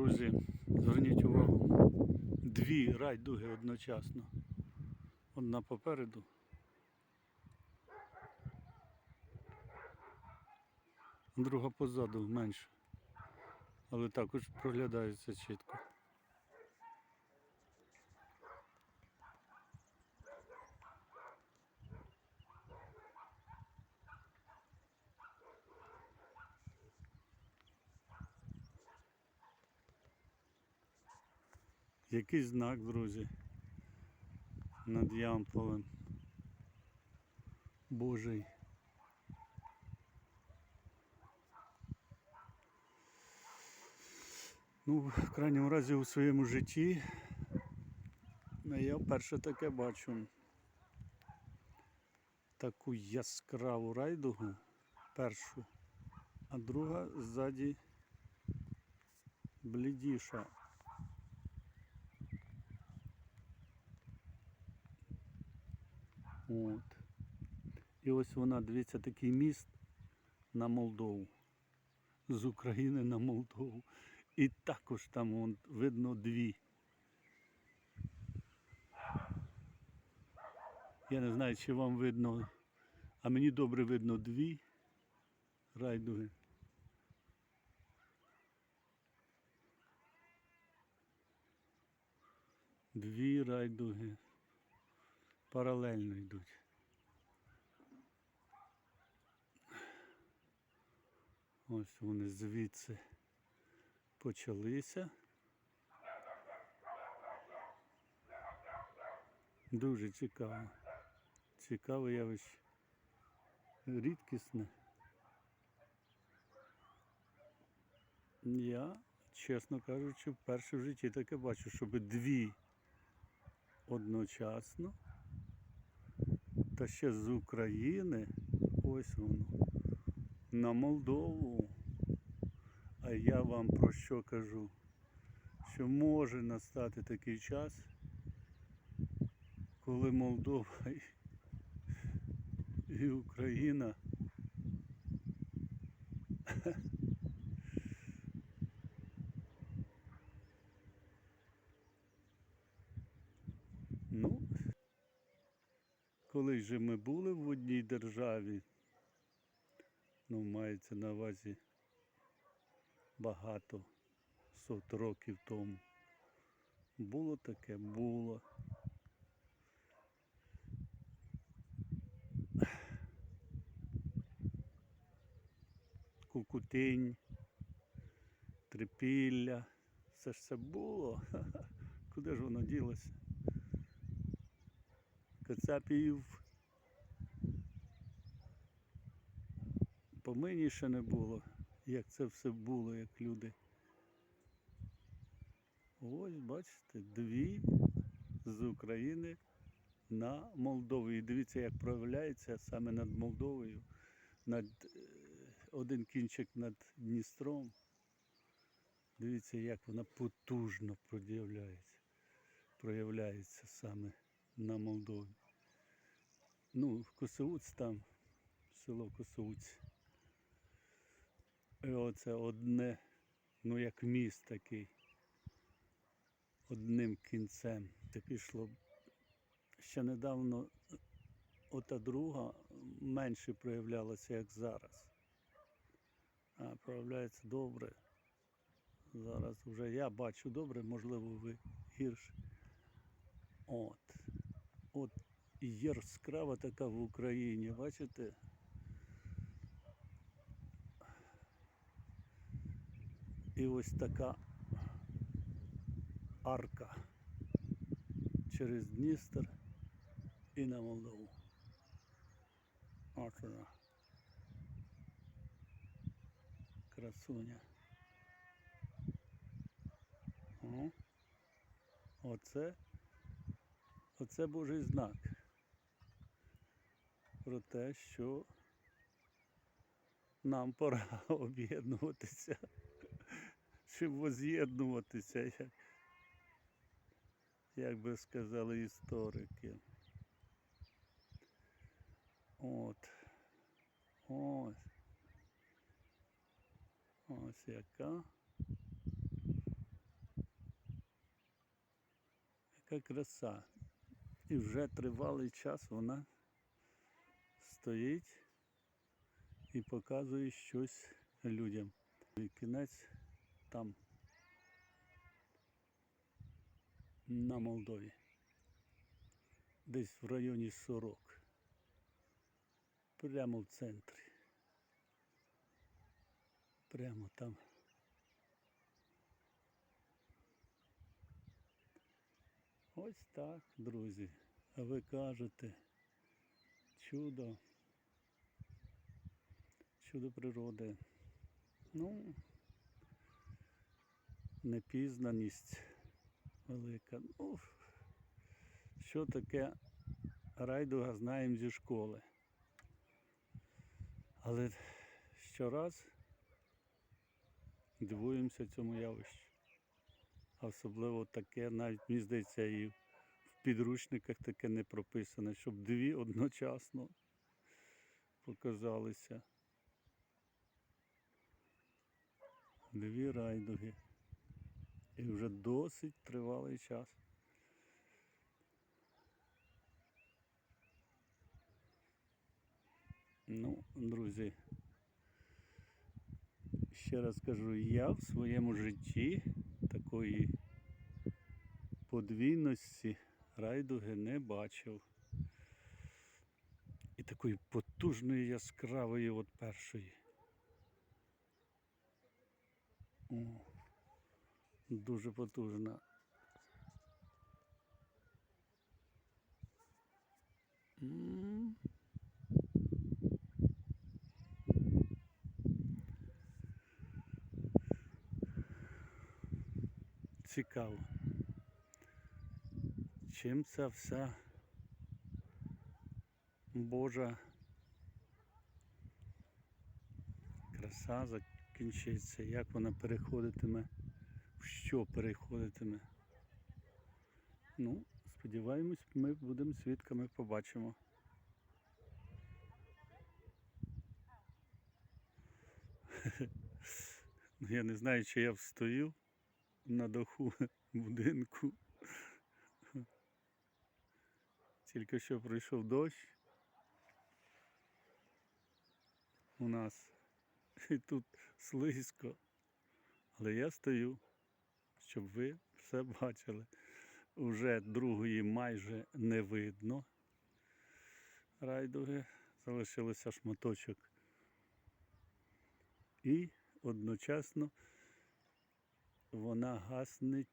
Друзі, зверніть увагу, дві райдуги одночасно. Одна попереду. Друга позаду менше. Але також проглядається чітко. Який знак, друзі, над Ямполем. Божий. Ну, в крайньому разі у своєму житті я вперше таке бачу. Таку яскраву райдугу першу, а друга ззаді блідіша. От. І ось вона, дивіться, такий міст на Молдову. З України на Молдову. І також там вон, видно дві. Я не знаю, чи вам видно, а мені добре видно дві райдуги. Дві райдуги паралельно йдуть. Ось вони звідси почалися. Дуже цікаво. Цікаве явище. Рідкісне. Я, чесно кажучи, вперше в житті таке бачу, щоб дві одночасно. Та ще з України. Ось воно. На Молдову. А я вам про що кажу? Що може настати такий час, коли Молдова і, і Україна ну, коли же ми були в одній державі, ну, мається на увазі багато сот років тому. Було таке, було. Кукутинь, трипілля, все ж це було. Куди ж воно ділося? Кацапів помині ще не було, як це все було, як люди. Ось бачите, дві з України на Молдову. І дивіться, як проявляється саме над Молдовою, над е, один кінчик над Дністром. Дивіться, як вона потужно проявляється, проявляється саме на Молдові. Ну, Косоуць там, село Косоуць. І оце одне, ну як міст такий. Одним кінцем. Це пішло. Ще недавно ота друга менше проявлялася, як зараз. А проявляється добре. Зараз вже я бачу добре, можливо, ви гірше. От. От яскрава така в Україні, бачите? І ось така арка через Дністер і на Молдову. От вона. Красуня. О. Оце, оце Божий знак про те, що нам пора об'єднуватися, чи воз'єднуватися, як, як би сказали історики. От. Ось. Ось яка. Яка краса. І вже тривалий час вона стоїть і показує щось людям. І кінець там на Молдові. Десь в районі 40. Прямо в центрі. Прямо там. Ось так, друзі. А ви кажете, чудо. Чудо природи. Ну, непізнаність велика. Ну, що таке райдуга знаємо зі школи. Але щораз дивуємося цьому явищу. А Особливо таке, навіть мені здається, і в підручниках таке не прописано, щоб дві одночасно показалися. Дві райдуги. І вже досить тривалий час. Ну, друзі, ще раз кажу, я в своєму житті такої подвійності райдуги не бачив. І такої потужної яскравої от першої. О, дуже потужна. Цікаво. Чим ця вся Божа краса закінчиться, як вона переходитиме, в що переходитиме. Ну, сподіваємось, ми будемо свідками, побачимо. Ну, Я не знаю, чи я встою на даху будинку. Тільки що пройшов дощ у нас. І тут слизько. Але я стою, щоб ви все бачили. Уже другої майже не видно. Райдуги залишилося шматочок. І одночасно вона гасне,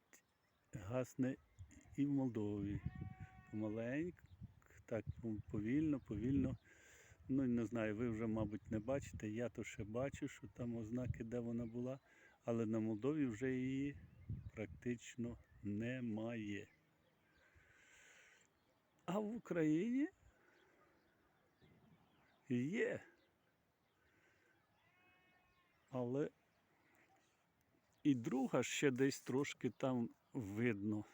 гасне і в Молдові. Помаленьку, так повільно, повільно. Ну не знаю, ви вже, мабуть, не бачите. Я то ще бачу, що там ознаки, де вона була, але на Молдові вже її практично немає. А в Україні є. Але і друга ще десь трошки там видно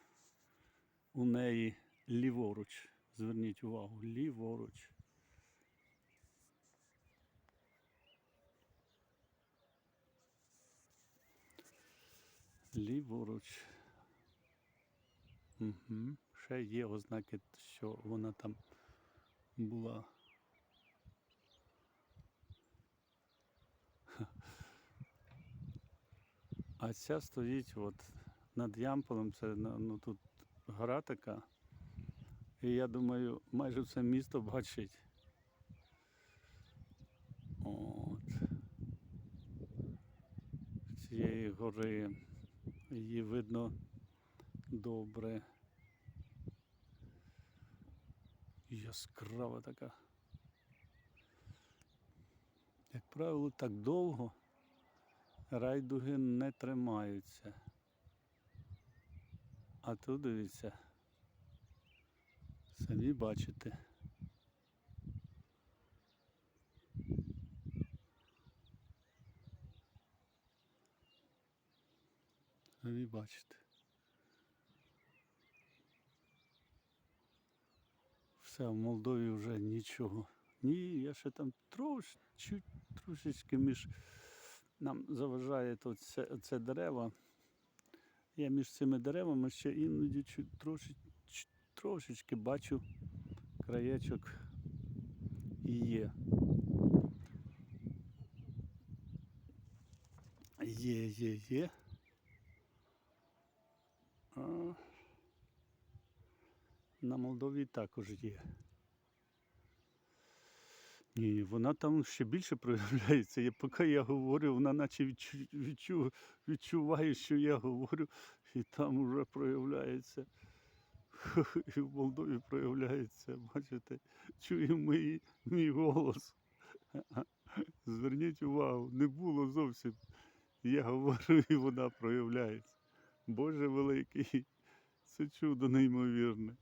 у неї ліворуч. Зверніть увагу, ліворуч. Ліворуч. Угу. Ще є ознаки, що вона там була. А ця стоїть от над Ямполем, це ну, тут гора така. І я думаю, майже все місто бачить. От. Цієї гори її видно добре. Яскрава така. Як правило, так довго райдуги не тримаються. А тут дивіться. Самі бачите. Бачите. Все, в Молдові вже нічого. Ні, я ще там трош, трошечки між нам заважає тут це, це дерева. Я між цими деревами ще іноді чуть трошечки бачу краєчок і є. Є, є, є. На Молдові також є. Ні, вона там ще більше проявляється. Я, поки я говорю, вона наче відчу, відчу, відчуває, що я говорю, і там вже проявляється. І в Молдові проявляється, бачите, чуємо мій, мій голос. Зверніть увагу, не було зовсім. Я говорю, і вона проявляється. Боже великий, це чудо неймовірне.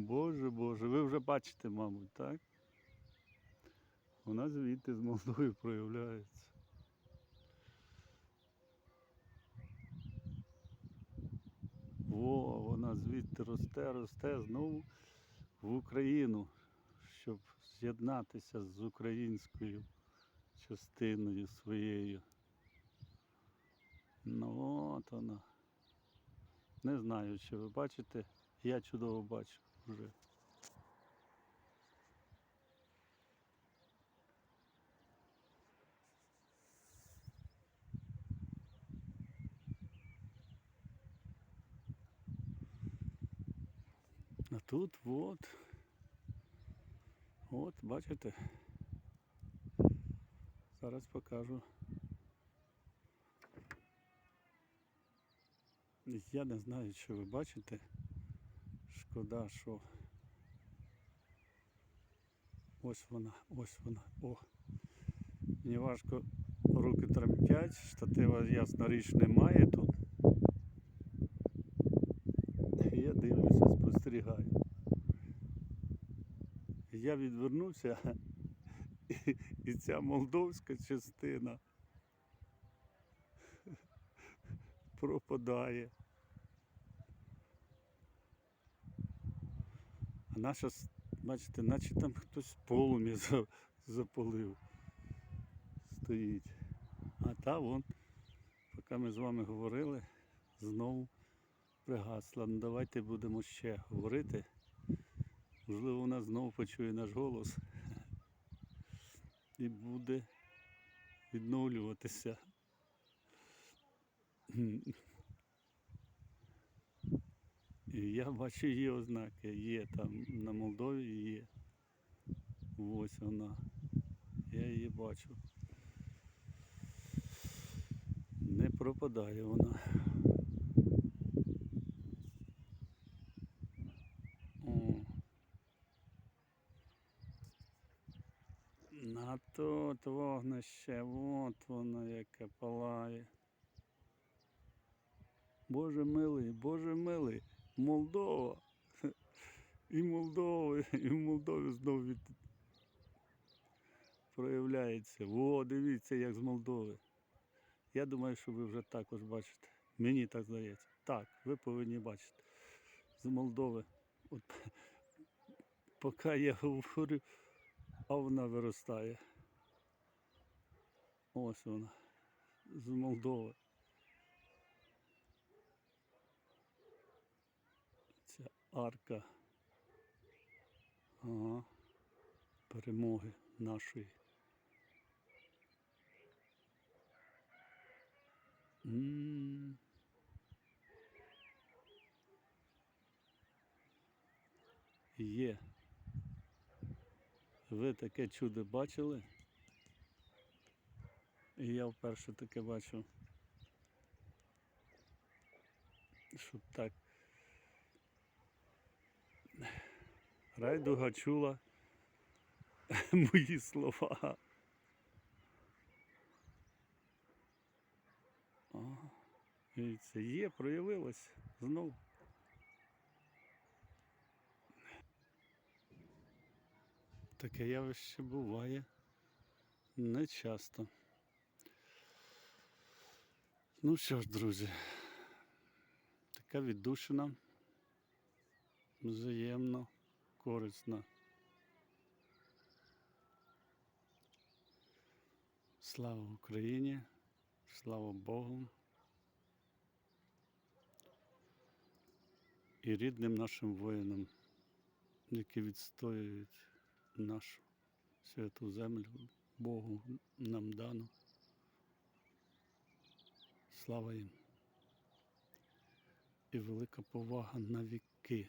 Боже, Боже, ви вже бачите, мабуть, так? Вона звідти з Молдови проявляється. О, вона звідти росте, росте знову в Україну, щоб з'єднатися з українською частиною своєю. Ну от вона. Не знаю, чи ви бачите, я чудово бачу вже. А тут от. От, бачите. Зараз покажу. Я не знаю, чи ви бачите. Шкода, що ось вона, ось вона. О. Мені важко руки тремтять, штатива ясна річ немає тут. Я дивлюся, спостерігаю. Я відвернувся, і, і ця молдовська частина пропадає. Наша, бачите, наче там хтось полум'я за- запалив. Стоїть. А та вон, поки ми з вами говорили, знову пригасла. Ну давайте будемо ще говорити. Можливо, вона знову почує наш голос і буде відновлюватися. І я бачу її ознаки. Є там на Молдові є. Ось вона. Я її бачу. Не пропадає вона. О. На тут вогнище, от воно яке палає. Боже милий, Боже милий, Молдова. І Молдова, і в Молдові знову від... проявляється. О, дивіться, як з Молдови. Я думаю, що ви вже також бачите. Мені так здається. Так, ви повинні бачити. З Молдови. От, поки я говорю, а вона виростає. Ось вона. З Молдови. Ця арка. Ага. Перемоги нашої. Є. Ви таке чудо бачили? І я вперше таке бачу. Щоб так. Райдуга чула мої слова. О, дивіться, є, проявилось знову. Таке явище буває не часто. Ну що ж, друзі, така віддушина взаємно корисна. Слава Україні, слава Богу. і рідним нашим воїнам, які відстоюють нашу святу землю, Богу нам дану. Слава їм. І велика повага на віки.